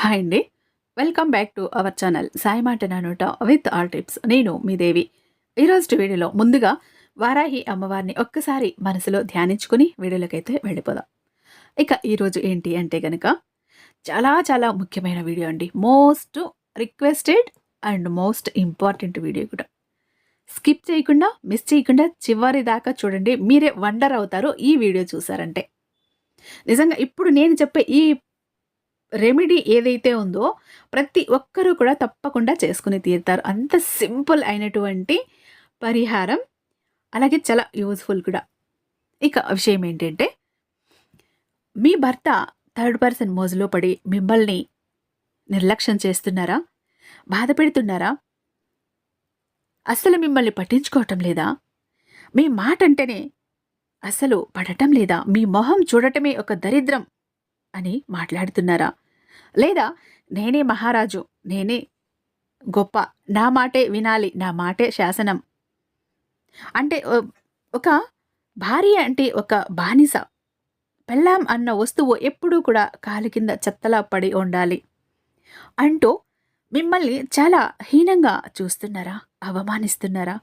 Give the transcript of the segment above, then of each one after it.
Hi అండి. Welcome back to our channel. Sai మాట నానోట విత్ ఆల్ టిప్స్. నేను మీ దేవి. ఈరోజు వీడియోలో ముందుగా వారాహి అమ్మవారిని ఒక్కసారి మనసులో ధ్యానించుకుని వీడియోలోకైతే వెళ్ళిపోదాం. ఇక ఈరోజు ఏంటి అంటే కనుక చాలా చాలా ముఖ్యమైన వీడియో అండి. Most requested and most important video కూడా. స్కిప్ చేయకుండా మిస్ చేయకుండా చివరి దాకా చూడండి. మీరే వండర్ అవుతారు ఈ వీడియో చూసారంటే. నిజంగా ఇప్పుడు నేను చెప్పే ఈ రెమెడీ ఏదైతే ఉందో ప్రతి ఒక్కరూ కూడా తప్పకుండా చేసుకుని తీరుతారు. అంత సింపుల్ అయినటువంటి పరిహారం. అలాగే చాలా యూజ్ఫుల్ కూడా. ఇక విషయం ఏంటంటే మీ భర్త థర్డ్ పర్సన్ మోజులో పడి మిమ్మల్ని నిర్లక్ష్యం చేస్తున్నారా? బాధ పెడుతున్నారా? అస్సలు మిమ్మల్ని పట్టించుకోవటం లేదా? మీ మాట అంటేనే అసలు పడటం లేదా? మీ మొహం చూడటమే ఒక దరిద్రం అని మాట్లాడుతున్నారా? లేదా నేనే మహారాజు నేనే గొప్ప నా మాటే వినాలి నా మాటే శాసనం. అంటే ఒక భార్య అంటే ఒక బానిస. పెళ్ళాం అన్న వస్తువు ఎప్పుడూ కూడా కాలి కింద చెత్తలా పడి ఉండాలి. అంటూ మిమ్మల్ని చాలా హీనంగా చూస్తున్నారా అవమానిస్తున్నారా?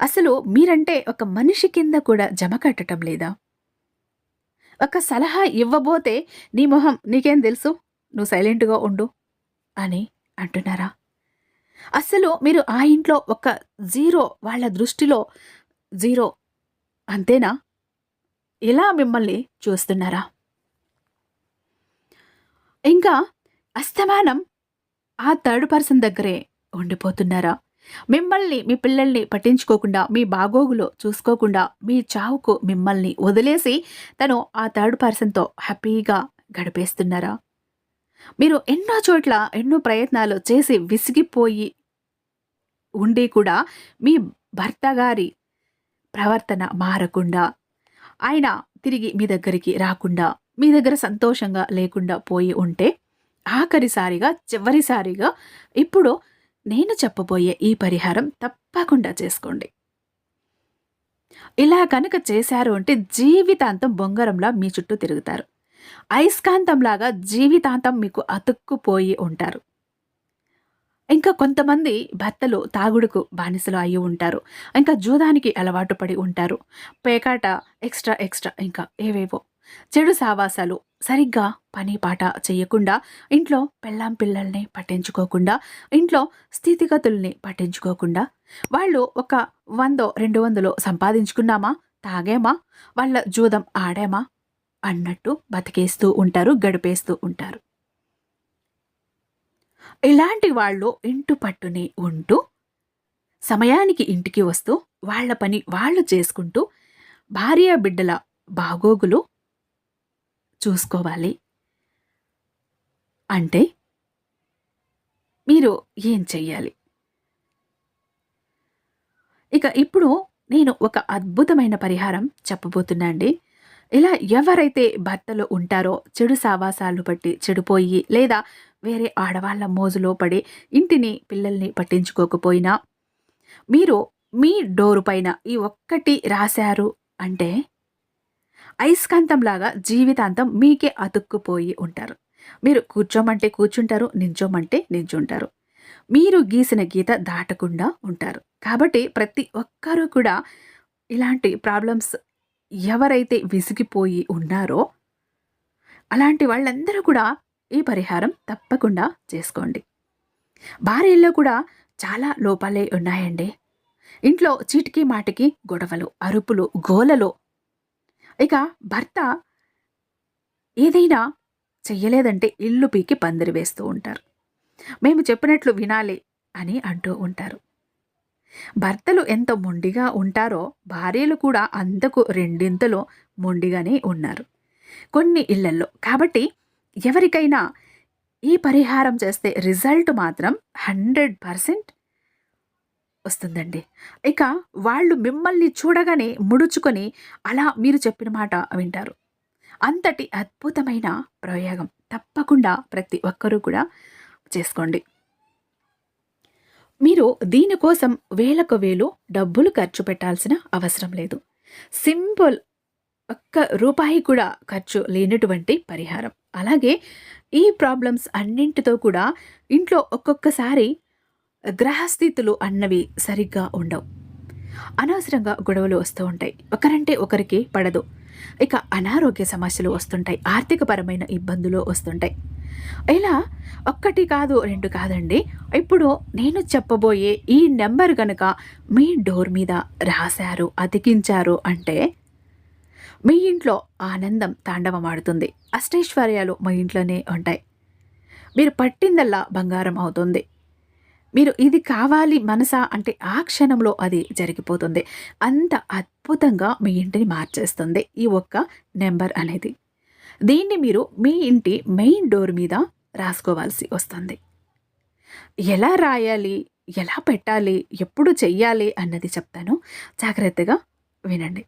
అసలు మీరంటే ఒక మనిషి కింద కూడా జమ కట్టడం లేదా? ఒక సలహా ఇవ్వబోతే నీ మొహం నీకేం తెలుసు? నువ్వు సైలెంట్గా ఉండు అని అంటున్నారా? అస్సలు మీరు ఆ ఇంట్లో ఒక జీరో వాళ్ళ దృష్టిలో జీరో అంతేనా? ఇలా మిమ్మల్ని చూస్తున్నారా? ఇంకా అస్తమానం ఆ థర్డ్ పర్సన్ దగ్గరే ఉండిపోతున్నారా? మిమ్మల్ని మీ పిల్లల్ని పట్టించుకోకుండా మీ బాగోగులో చూసుకోకుండా మీ చావుకు మిమ్మల్ని వదిలేసి తను ఆ థర్డ్ పర్సన్తో హ్యాపీగా గడిపేస్తున్నారా? మీరు ఎన్నో చోట్ల ఎన్నో ప్రయత్నాలు చేసి విసిగిపోయి ఉండి కూడా మీ భర్త గారి ప్రవర్తన మారకుండా ఆయన తిరిగి మీ దగ్గరికి రాకుండా మీ దగ్గర సంతోషంగా లేకుండా పోయి ఉంటే ఆఖరిసారిగా చివరిసారిగా ఇప్పుడు నేను చెప్పబోయే ఈ పరిహారం తప్పకుండా చేసుకోండి. ఇలా కనుక చేశారు అంటే జీవితాంతం బొంగరంలా మీ చుట్టూ తిరుగుతారు. అయస్కాంతంలాగా జీవితాంతం మీకు అతుక్కుపోయి ఉంటారు. ఇంకా కొంతమంది భర్తలు తాగుడుకు బానిసలు అయి ఉంటారు. ఇంకా జూదానికి అలవాటు పడి ఉంటారు. పేకాట ఎక్స్ట్రా ఎక్స్ట్రా ఇంకా ఏవేవో. చెడు సావాసాలు. సరిగ్గా పని పాట చేయకుండా ఇంట్లో పెళ్ళాం పిల్లల్ని పట్టించుకోకుండా ఇంట్లో స్థితిగతుల్ని పట్టించుకోకుండా వాళ్ళు ఒక వందో రెండు వందలో సంపాదించుకున్నామా? తాగేమా? వాళ్ళ జూదం ఆడేమా? అన్నట్టు బతికేస్తూ ఉంటారు గడిపేస్తూ ఉంటారు. ఇలాంటి వాళ్ళు ఇంటు పట్టుని ఉంటూ సమయానికి ఇంటికి వస్తూ వాళ్ళ పని వాళ్ళు చేసుకుంటూ భార్య బిడ్డల బాగోగులు చూసుకోవాలి. అంటే మీరు ఏం చెయ్యాలి? ఇక ఇప్పుడు నేను ఒక అద్భుతమైన పరిహారం చెప్పబోతున్నా అండి. ఇలా ఎవరైతే భర్తలు ఉంటారో చెడు సావాసాలు బట్టి చెడిపోయి లేదా వేరే ఆడవాళ్ళ మోజులో పడి ఇంటిని పిల్లల్ని పట్టించుకోకపోయినా మీరు మీ డోరు పైన ఈ ఒక్కటి రాశారు అంటే అయస్కాంతంలాగా జీవితాంతం మీకే అతుక్కుపోయి ఉంటారు. మీరు కూర్చోమంటే కూర్చుంటారు నించోమంటే నించుంటారు. మీరు గీసిన గీత దాటకుండా ఉంటారు. కాబట్టి ప్రతి ఒక్కరూ కూడా ఇలాంటి ప్రాబ్లమ్స్ ఎవరైతే విసిగిపోయి ఉన్నారో అలాంటి వాళ్ళందరూ కూడా ఈ పరిహారం తప్పకుండా చేసుకోండి. భార్యల్లో కూడా చాలా లోపాలే ఉన్నాయండి. ఇంట్లో చీటికి మాటికి గొడవలు అరుపులు గోలలు. ఇక భర్త ఏదైనా చెయ్యలేదంటే ఇల్లు పీకి పందిరి వేస్తూ ఉంటారు. మేము చెప్పినట్లు వినాలి అని అంటూ ఉంటారు. భర్తలు ఎంత మొండిగా ఉంటారో భార్యలు కూడా అంతకు రెండింతలో మొండిగానే ఉన్నారు. కొన్ని ఇళ్ళల్లో. కాబట్టి ఎవరికైనా ఈ పరిహారం చేస్తే రిజల్ట్ మాత్రం హండ్రెడ్ పర్సెంట్ వస్తుందండి. ఇక వాళ్ళు మిమ్మల్ని చూడగానే ముడుచుకొని అలా మీరు చెప్పిన మాట వింటారు. అంతటి అద్భుతమైన ప్రయోగం తప్పకుండా ప్రతి ఒక్కరూ కూడా చేసుకోండి. మీరు దీనికోసం వేలకు వేలు డబ్బులు ఖర్చు పెట్టాల్సిన అవసరం లేదు. సింపుల్ ఒక్క రూపాయి కూడా ఖర్చు లేనటువంటి పరిహారం. అలాగే ఈ ప్రాబ్లమ్స్ అన్నింటితో కూడా ఇంట్లో ఒక్కొక్కసారి గ్రహస్థితులు అన్నవి సరిగ్గా ఉండవు. అనవసరంగా గొడవలు వస్తూ ఉంటాయి. ఒకరంటే ఒకరికి పడదు. ఇక అనారోగ్య సమస్యలు వస్తుంటాయి. ఆర్థికపరమైన ఇబ్బందులు వస్తుంటాయి. ఇలా ఒక్కటి కాదు రెండు కాదండి. ఇప్పుడు నేను చెప్పబోయే ఈ నెంబర్ కనుక మీ డోర్ మీద రాశారు అతికించారు అంటే మీ ఇంట్లో ఆనందం తాండవమాడుతుంది. అష్టైశ్వర్యాలు మీ ఇంట్లోనే ఉంటాయి. మీరు పట్టిందల్లా బంగారం అవుతుంది. మీరు ఇది కావాలి మనసా అంటే ఆ క్షణంలో అది జరిగిపోతుంది. అంత అద్భుతంగా మీ ఇంటిని మార్చేస్తుంది ఈ ఒక్క నెంబర్ అనేది. దీన్ని మీరు మీ ఇంటి మెయిన్ డోర్ మీద రాసుకోవాల్సి వస్తుంది. ఎలా రాయాలి? ఎలా పెట్టాలి? ఎప్పుడు చెయ్యాలి? అన్నది చెప్తాను. జాగ్రత్తగా వినండి.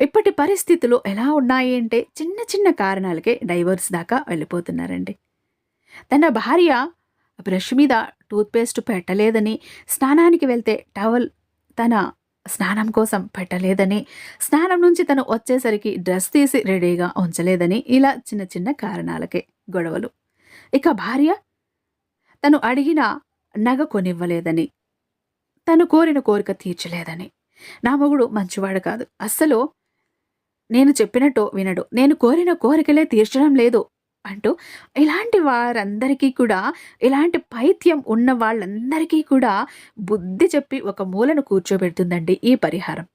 ఇప్పటి పరిస్థితులు ఎలా ఉన్నాయి అంటే చిన్న చిన్న కారణాలకే డైవర్స్ దాకా వెళ్ళిపోతున్నారండి. తన భార్య బ్రష్ మీద టూత్పేస్ట్ పెట్టలేదని స్నానానికి వెళ్తే టవల్ తన స్నానం కోసం పెట్టలేదని స్నానం నుంచి తను వచ్చేసరికి డ్రెస్ తీసి రెడీగా ఉంచలేదని ఇలా చిన్న చిన్న కారణాలకే గొడవలు. ఇక భార్య తను అడిగిన నగ కొనివ్వలేదని తను కోరిన కోరిక తీర్చలేదని. నా మొగుడు మంచివాడు కాదు. అస్సలు నేను చెప్పినట్టు వినడు. నేను కోరిన కోరికలే తీర్చడం లేదు. అంటూ ఇలాంటి వారందరికీ కూడా ఇలాంటి పైత్యం ఉన్న వాళ్ళందరికీ కూడా బుద్ధి చెప్పి ఒక మూలను కూర్చోబెడుతుందండి ఈ పరిహారం.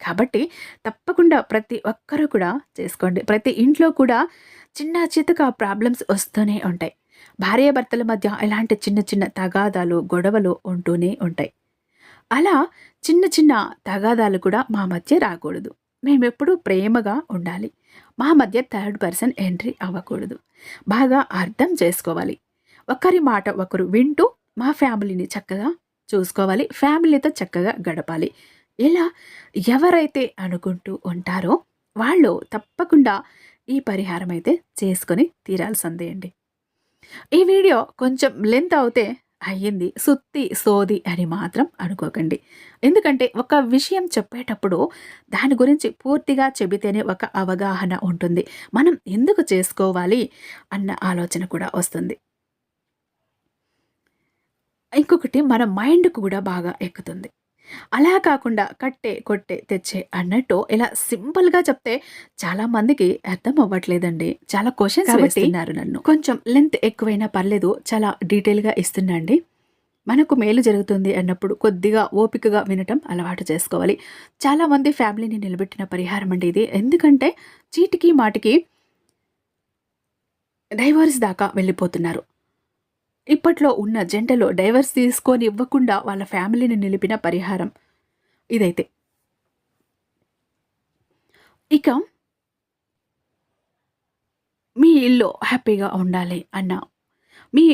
కాబట్టి తప్పకుండా ప్రతి ఒక్కరూ కూడా చేసుకోండి. ప్రతి ఇంట్లో కూడా చిన్న చితక ప్రాబ్లమ్స్ వస్తూనే ఉంటాయి. భార్యాభర్తల మధ్య ఇలాంటి చిన్న చిన్న తగాదాలు గొడవలు ఉంటూనే ఉంటాయి. అలా చిన్న చిన్న తగాదాలు కూడా మా మధ్య రాకూడదు. మేమెప్పుడూ ప్రేమగా ఉండాలి. మా మధ్య థర్డ్ పర్సన్ ఎంట్రీ అవ్వకూడదు. బాగా అర్థం చేసుకోవాలి. ఒకరి మాట ఒకరు వింటూ మా ఫ్యామిలీని చక్కగా చూసుకోవాలి. ఫ్యామిలీతో చక్కగా గడపాలి. ఇలా ఎవరైతే అనుకుంటూ ఉంటారో వాళ్ళు తప్పకుండా ఈ పరిహారం అయితే చేసుకొని తీరాల్సిందే అండి. ఈ వీడియో కొంచెం లెంత్ అవుతే అయ్యింది. సుత్తి సోది అని మాత్రం అనుకోకండి. ఎందుకంటే ఒక విషయం చెప్పేటప్పుడు దాని గురించి పూర్తిగా చెబితేనే ఒక అవగాహన ఉంటుంది. మనం ఎందుకు చేసుకోవాలి అన్న ఆలోచన కూడా వస్తుంది. ఇంకొకటి మన మైండ్కు కూడా బాగా ఎక్కుతుంది. అలా కాకుండా కట్టే కొట్టే తెచ్చే అన్నట్టు ఇలా సింపుల్గా చెప్తే చాలా మందికి అర్థం అవ్వట్లేదండి. చాలా క్వశ్చన్స్ వేస్తున్నారు నన్ను. కొంచెం లెంత్ ఎక్కువైనా పర్లేదు చాలా డీటెయిల్గా ఇస్తున్నాండి. మనకు మేలు జరుగుతుంది అన్నప్పుడు కొద్దిగా ఓపికగా వినటం అలవాటు చేసుకోవాలి. చాలామంది ఫ్యామిలీని నిలబెట్టిన పరిహారం అండి ఇది. ఎందుకంటే చీటికి మాటికి డైవర్స్ దాకా వెళ్ళిపోతున్నారు. ఇప్పట్లో ఉన్న జంటలో డైవర్స్ తీసుకొని ఇవ్వకుండా వాళ్ళ ఫ్యామిలీని నిలిపిన పరిహారం. ఇదైతే. ఇక మీ ఇల్లు హ్యాపీగా ఉండాలి అన్న. మీ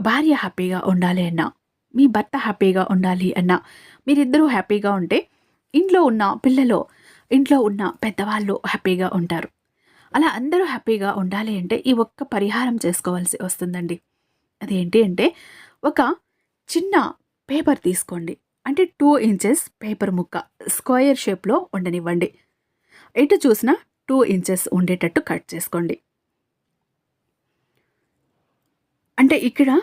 భార్య హ్యాపీగా ఉండాలి అన్న. మీ భర్త హ్యాపీగా ఉండాలి అన్న. మీరిద్దరూ హ్యాపీగా ఉంటే ఇంట్లో ఉన్న పిల్లలు ఇంట్లో ఉన్న పెద్దవాళ్ళు హ్యాపీగా ఉంటారు. అలా అందరూ హ్యాపీగా ఉండాలి అంటే ఈ ఒక్క పరిహారం చేసుకోవాల్సి వస్తుందండి. అదేంటి అంటే ఒక చిన్న పేపర్ తీసుకోండి. అంటే టూ ఇంచెస్ పేపర్ ముక్క. స్క్వయర్ షేప్లో ఉండనివ్వండి. ఎటు చూసినా టూ ఇంచెస్ ఉండేటట్టు కట్ చేసుకోండి. అంటే ఇక్కడ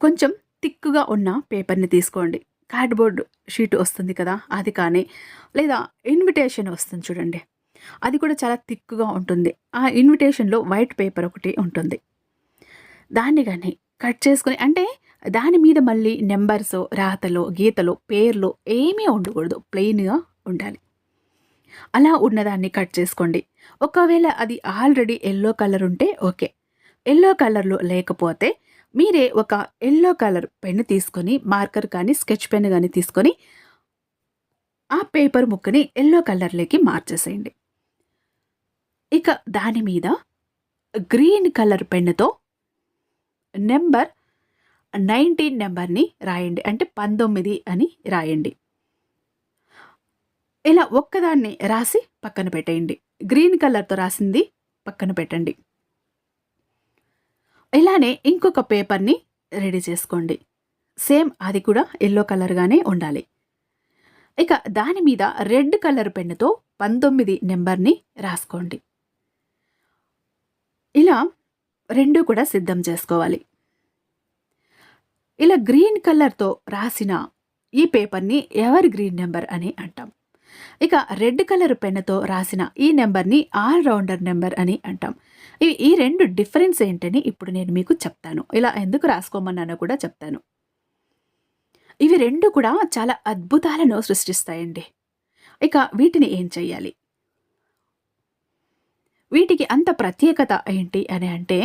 కొంచెం థిక్గా ఉన్న పేపర్ని తీసుకోండి. కార్డ్బోర్డ్ షీట్ వస్తుంది కదా అది కానీ. లేదా ఇన్విటేషన్ వస్తుంది చూడండి. అది కూడా చాలా థిక్గా ఉంటుంది. ఆ ఇన్విటేషన్లో వైట్ పేపర్ ఒకటి ఉంటుంది. దాన్ని కానీ కట్ చేసుకొని అంటే దాని మీద మళ్ళీ నెంబర్స్ రాతలు గీతలు పేర్లు ఏమీ ఉండకూడదు. ప్లెయిన్గా ఉండాలి. అలా ఉన్నదాన్ని కట్ చేసుకోండి. ఒకవేళ అది ఆల్రెడీ ఎల్లో కలర్ ఉంటే ఓకే. ఎల్లో కలర్లో లేకపోతే మీరే ఒక ఎల్లో కలర్ పెన్ తీసుకొని మార్కర్ కానీ స్కెచ్ పెన్ కానీ తీసుకొని ఆ పేపర్ ముక్కని ఎల్లో కలర్లోకి మార్చేసేయండి. ఇక దాని మీద గ్రీన్ కలర్ పెన్నుతో నెంబర్ నైన్టీన్ నెంబర్ని రాయండి. అంటే పంతొమ్మిది అని రాయండి. ఇలా ఒక్కదాన్ని రాసి పక్కన పెట్టేయండి. గ్రీన్ కలర్తో రాసింది పక్కన పెట్టండి. ఇలానే ఇంకొక పేపర్ని రెడీ చేసుకోండి. సేమ్ అది కూడా ఎల్లో కలర్గానే ఉండాలి. ఇక దాని మీద రెడ్ కలర్ పెన్నుతో పంతొమ్మిది నెంబర్ని రాసుకోండి. ఇలా రెండు కూడా సిద్ధం చేసుకోవాలి. ఇలా గ్రీన్ కలర్తో రాసిన ఈ పేపర్ని ఎవర్ గ్రీన్ నెంబర్ అని అంటాం. ఇక రెడ్ కలర్ పెన్నుతో రాసిన ఈ నెంబర్ని ఆల్ రౌండర్ నెంబర్ అని అంటాం. ఇవి ఈ రెండు డిఫరెన్స్ ఏంటని ఇప్పుడు నేను మీకు చెప్తాను. ఇలా ఎందుకు రాసుకోమన్నానో కూడా చెప్తాను. ఇవి రెండు కూడా చాలా అద్భుతాలను సృష్టిస్తాయండి. ఇక వీటిని ఏం చేయాలి వీటికి అంత ప్రత్యేకత ఏంటి అని అంటే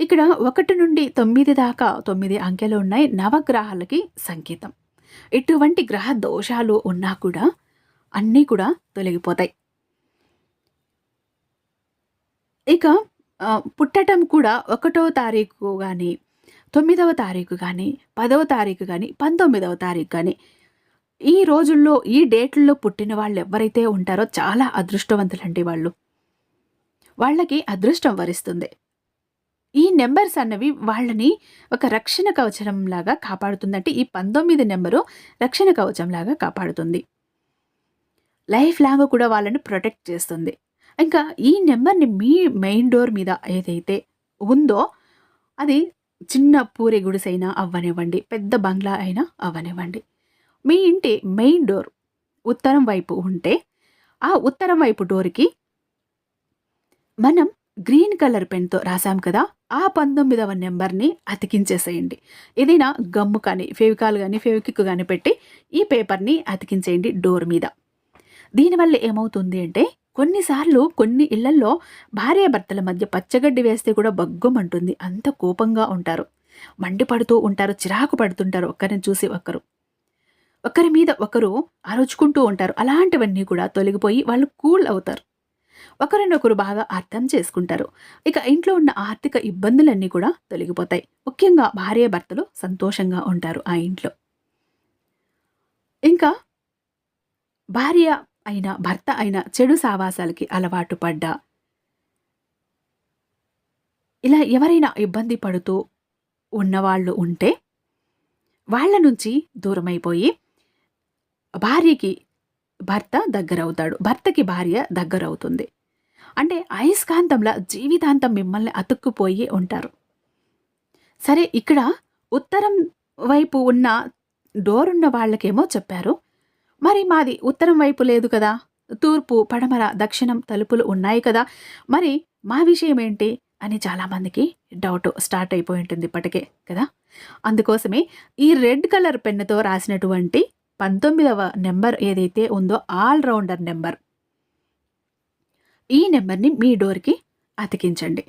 ఇక్కడ ఒకటి నుండి తొమ్మిది దాకా తొమ్మిది అంకెలు ఉన్నాయి నవగ్రహాలకి సంకేతం. ఇటువంటి గ్రహ దోషాలు ఉన్నా కూడా అన్నీ కూడా తొలగిపోతాయి. ఇక పుట్టటం కూడా ఒకటో తారీఖు కానీ తొమ్మిదవ తారీఖు కానీ పదవ తారీఖు కానీ పంతొమ్మిదవ తారీఖు కానీ ఈ రోజుల్లో ఈ డేట్లలో పుట్టిన వాళ్ళు ఎవరైతే ఉంటారో చాలా అదృష్టవంతులండి వాళ్ళు. వాళ్ళకి అదృష్టం వరిస్తుంది. ఈ నెంబర్స్ అన్నవి వాళ్ళని ఒక రక్షణ కవచం లాగా కాపాడుతుందంటే ఈ పంతొమ్మిది నెంబరు రక్షణ కవచం లాగా కాపాడుతుంది. లైఫ్ లాంగ్ కూడా వాళ్ళని ప్రొటెక్ట్ చేస్తుంది. ఇంకా ఈ నెంబర్ని మీ మెయిన్ డోర్ మీద ఏదైతే ఉందో అది చిన్న పూరి గుడిసైనా అవ్వనివ్వండి పెద్ద బంగ్లా అయినా అవ్వనివ్వండి. మీ ఇంటి మెయిన్ డోర్ ఉత్తరం వైపు ఉంటే ఆ ఉత్తరం వైపు డోర్కి మనం గ్రీన్ కలర్ పెన్తో రాసాం కదా ఆ పంతొమ్మిదవ నెంబర్ని అతికించేసేయండి. ఏదైనా గమ్ము కానీ ఫెవికాల్ కానీ ఫెవికిక్ కానీ పెట్టి ఈ పేపర్ని అతికించేయండి డోర్ మీద. దీనివల్ల ఏమవుతుంది అంటే కొన్నిసార్లు కొన్ని ఇళ్ళల్లో భార్యాభర్తల మధ్య పచ్చగడ్డి వేస్తే కూడా బగ్గుమంటుంది. అంత కోపంగా ఉంటారు. మండిపడుతూ ఉంటారు చిరాకు పడుతుంటారు ఒకరిని చూసి ఒకరు ఒకరి మీద ఒకరు అరుచుకుంటూ ఉంటారు. అలాంటివన్నీ కూడా తొలగిపోయి వాళ్ళు కూల్ అవుతారు. ఒకరినొకరు బాగా అర్థం చేసుకుంటారు. ఇక ఇంట్లో ఉన్న ఆర్థిక ఇబ్బందులన్నీ కూడా తొలగిపోతాయి. ముఖ్యంగా భార్య భర్తలు సంతోషంగా ఉంటారు ఆ ఇంట్లో. ఇంకా భార్య అయిన భర్త అయిన చెడు సావాసాలకి అలవాటు పడ్డా. ఇలా ఎవరైనా ఇబ్బంది పడుతూ ఉన్నవాళ్ళు ఉంటే వాళ్ళ నుంచి దూరమైపోయి భార్యకి భర్త దగ్గరవుతాడు. భర్తకి భార్య దగ్గరవుతుంది. అంటే అయస్కాంతంలా జీవితాంతం మిమ్మల్ని అతుక్కుపోయి ఉంటారు. సరే ఇక్కడ ఉత్తరం వైపు ఉన్న డోర్ ఉన్న వాళ్ళకేమో చెప్పారు. మరి మాది ఉత్తరం వైపు లేదు కదా. తూర్పు పడమర దక్షిణం తలుపులు ఉన్నాయి కదా. మరి మా విషయం ఏంటి? అని చాలామందికి డౌట్ స్టార్ట్ అయిపోయి ఉంటుంది ఇప్పటికే కదా. అందుకోసమే ఈ రెడ్ కలర్ పెన్నుతో రాసినటువంటి పంతొమ్మిదవ నెంబర్ ఏదైతే ఉందో ఆల్ రౌండర్ నెంబర్. ఈ నెంబర్ని మీ డోర్కి అతికించండి.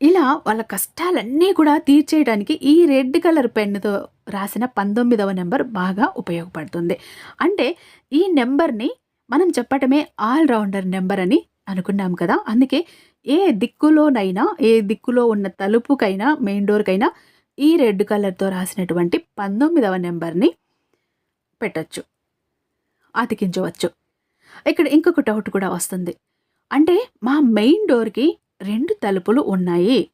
ఇలా వాళ్ళ కష్టాలన్నీ కూడా తీర్చేయడానికి ఈ రెడ్ కలర్ పెన్నుతో రాసిన పంతొమ్మిదవ నెంబర్ బాగా ఉపయోగపడుతుంది. అంటే ఈ నెంబర్ని మనం చెప్పటమే ఆల్ రౌండర్ నెంబర్ అని అనుకున్నాం కదా అందుకే ఏ దిక్కులోనైనా ఏ దిక్కులో ఉన్న తలుపుకైనా మెయిన్ డోర్కైనా ఈ రెడ్ కలర్తో రాసినటువంటి పంతొమ్మిదవ నెంబర్ని పెట్టచ్చు అతికించవచ్చు. ఇక్కడ ఇంకొక డౌట్ కూడా వస్తుంది. అంటే మా మెయిన్ డోర్కి రెండు తలుపులు ఉన్నాయి.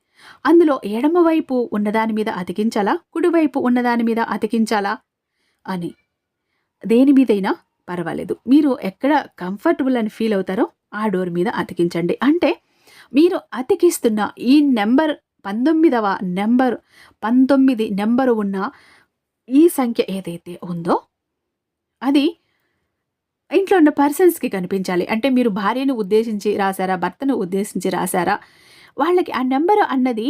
అందులో ఎడమవైపు ఉన్నదాని మీద అతికించాలా? కుడివైపు ఉన్నదాని మీద అతికించాలా? అని. దేని మీదైనా పర్వాలేదు. మీరు ఎక్కడ కంఫర్టబుల్ అని ఫీల్ అవుతారో ఆ డోర్ మీద అతికించండి. అంటే మీరు అతికిస్తున్న ఈ నెంబర్ పంతొమ్మిదవ నెంబర్ పంతొమ్మిది నెంబరు ఉన్న ఈ సంఖ్య ఏదైతే ఉందో అది ఇంట్లో ఉన్న పర్సన్స్కి కనిపించాలి. అంటే మీరు భార్యను ఉద్దేశించి రాశారా భర్తను ఉద్దేశించి రాశారా వాళ్ళకి ఆ నెంబరు అన్నది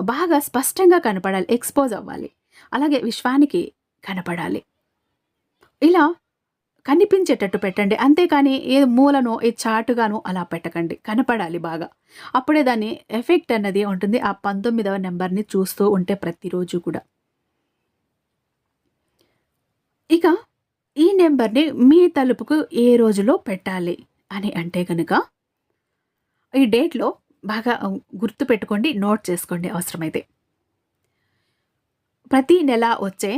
బాగా స్పష్టంగా కనపడాలి ఎక్స్పోజ్ అవ్వాలి. అలాగే విశ్వానికి కనపడాలి. ఇలా కనిపించేటట్టు పెట్టండి. అంతేకాని ఏ మూలను ఏ చాటుగాను అలా పెట్టకండి. కనపడాలి బాగా. అప్పుడే దాని ఎఫెక్ట్ అన్నది ఉంటుంది. ఆ పంతొమ్మిదవ నెంబర్ని చూస్తూ ఉంటే ప్రతిరోజు కూడా. ఇక ఈ నెంబర్ని మీ తలుపుకు ఏ రోజులో పెట్టాలి అని అంటే కనుక ఈ డేట్లో బాగా గుర్తు పెట్టుకోండి నోట్ చేసుకోండి అవసరమైతే. ప్రతి నెల వచ్చే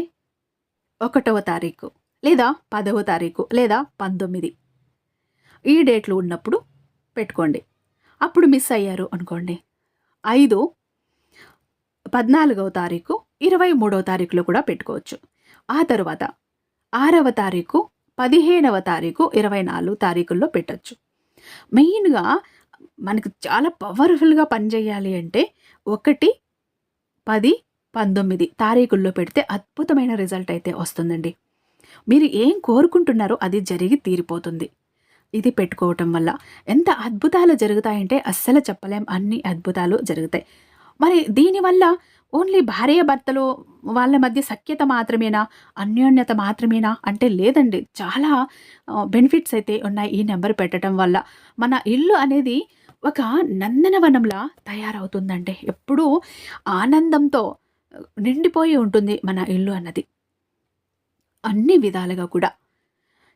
ఒకటవ తారీఖు. లేదా పదవ తారీఖు లేదా పంతొమ్మిది. ఈ డేట్లు ఉన్నప్పుడు పెట్టుకోండి. అప్పుడు మిస్ అయ్యారు అనుకోండి. ఐదు పద్నాలుగవ తారీఖు ఇరవై మూడవ తారీఖులో కూడా పెట్టుకోవచ్చు. ఆ తరువాత ఆరవ తారీఖు పదిహేనవ తారీఖు ఇరవై నాలుగు తారీఖుల్లో పెట్టచ్చు. మెయిన్గా మనకు చాలా పవర్ఫుల్గా పనిచేయాలి అంటే ఒకటి పది పంతొమ్మిది తారీఖుల్లో పెడితే అద్భుతమైన రిజల్ట్ అయితే వస్తుందండి. మీరు ఏం కోరుకుంటున్నారో అది జరిగి తీరిపోతుంది. ఇది పెట్టుకోవటం వల్ల ఎంత అద్భుతాలు జరుగుతాయంటే అస్సలు చెప్పలేం. అన్ని అద్భుతాలు జరుగుతాయి. మరి దీనివల్ల ఓన్లీ భార్య భర్తలు వాళ్ళ మధ్య సఖ్యత మాత్రమేనా? అన్యోన్యత మాత్రమేనా? అంటే లేదండి. చాలా బెనిఫిట్స్ అయితే ఉన్నాయి ఈ నెంబర్ పెట్టడం వల్ల. మన ఇల్లు అనేది ఒక నందనవనంలా తయారవుతుందండి ఎప్పుడూ ఆనందంతో నిండిపోయి ఉంటుంది మన ఇల్లు అన్నది. అన్ని విధాలుగా కూడా.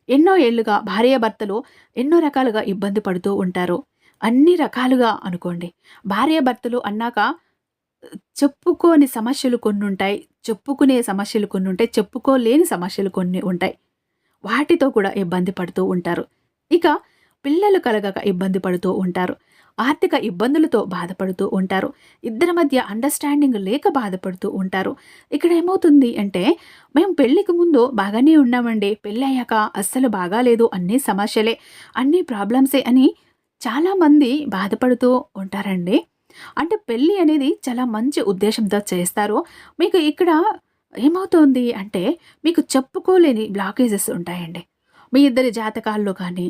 ఎన్నో ఏళ్ళుగా భార్యాభర్తలు ఎన్నో రకాలుగా ఇబ్బంది పడుతూ ఉంటారు. అన్ని రకాలుగా అనుకోండి. భార్యాభర్తలు అన్నాక చెప్పుకోని సమస్యలు కొన్ని ఉంటాయి చెప్పుకునే సమస్యలు కొన్ని ఉంటాయి చెప్పుకోలేని సమస్యలు కొన్ని ఉంటాయి. వాటితో కూడా ఇబ్బంది పడుతూ ఉంటారు. ఇక పిల్లలు కలగక ఇబ్బంది పడుతూ ఉంటారు. ఆర్థిక ఇబ్బందులతో బాధపడుతూ ఉంటారు. ఇద్దరి మధ్య అండర్స్టాండింగ్ లేక బాధపడుతూ ఉంటారు. ఇక్కడ ఏమవుతుంది అంటే మేము పెళ్ళికి ముందు బాగానే ఉన్నామండి. పెళ్ళి అయ్యాక అస్సలు బాగాలేదు. అన్ని సమస్యలే. అన్ని ప్రాబ్లమ్సే అని చాలామంది బాధపడుతూ ఉంటారండి. అంటే పెళ్ళి అనేది చాలా మంచి ఉద్దేశంతో చేస్తారు. మీకు ఇక్కడ ఏమవుతుంది అంటే మీకు చెప్పుకోలేని బ్లాకేజెస్ ఉంటాయండి. మీ ఇద్దరి జాతకాల్లో కానీ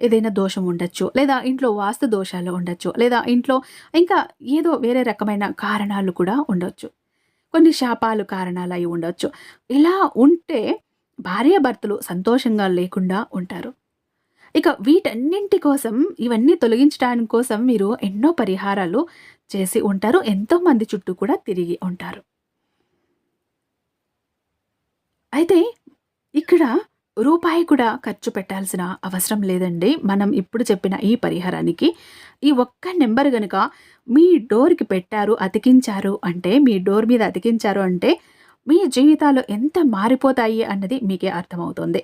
ఏదైనా దోషం ఉండొచ్చు లేదా ఇంట్లో వాస్తు దోషాలు ఉండొచ్చు లేదా ఇంట్లో ఇంకా ఏదో వేరే రకమైన కారణాలు కూడా ఉండొచ్చు. కొన్ని శాపాలు కారణాలు అయి ఉండొచ్చు. ఇలా ఉంటే భార్యాభర్తలు సంతోషంగా లేకుండా ఉంటారు. ఇక వీటన్నింటి కోసం ఇవన్నీ తొలగించడానికి కోసం మీరు ఎన్నో పరిహారాలు చేసి ఉంటారు. ఎంతోమంది చుట్టూ కూడా తిరిగి ఉంటారు. అయితే ఇక్కడ రూపాయి కూడా ఖర్చు పెట్టాల్సిన అవసరం లేదండి. మనం ఇప్పుడు చెప్పిన ఈ పరిహారానికి ఈ ఒక్క నెంబర్ కనుక మీ డోర్కి పెట్టారు అతికించారు అంటే మీ డోర్ మీద అతికించారు అంటే మీ జీవితాలు ఎంత మారిపోతాయి అన్నది మీకే అర్థమవుతుంది.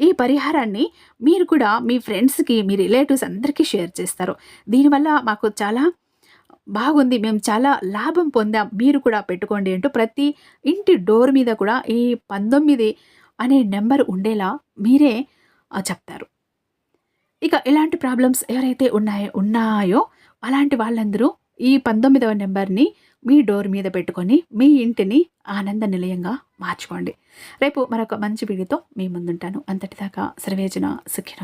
ఈ పరిహారాన్ని మీరు కూడా మీ ఫ్రెండ్స్కి మీ రిలేటివ్స్ అందరికీ షేర్ చేస్తారు. దీనివల్ల మాకు చాలా బాగుంది. మేము చాలా లాభం పొందాం. మీరు కూడా పెట్టుకోండి అంటూ ప్రతి ఇంటి డోర్ మీద కూడా ఈ పంతొమ్మిది అనే నెంబర్ ఉండేలా మీరే చెప్తారు. ఇక ఇలాంటి ప్రాబ్లమ్స్ ఎవరైతే ఉన్నాయో ఉన్నాయో అలాంటి వాళ్ళందరూ ఈ పంతొమ్మిదవ నెంబర్ని మీ డోర్ మీద పెట్టుకొని మీ ఇంటిని ఆనంద నిలయంగా మార్చుకోండి. రేపు మరొక మంచి వీడియోతో మీ ముందుంటాను. అంతటిదాకా సర్వేజన సుఖిన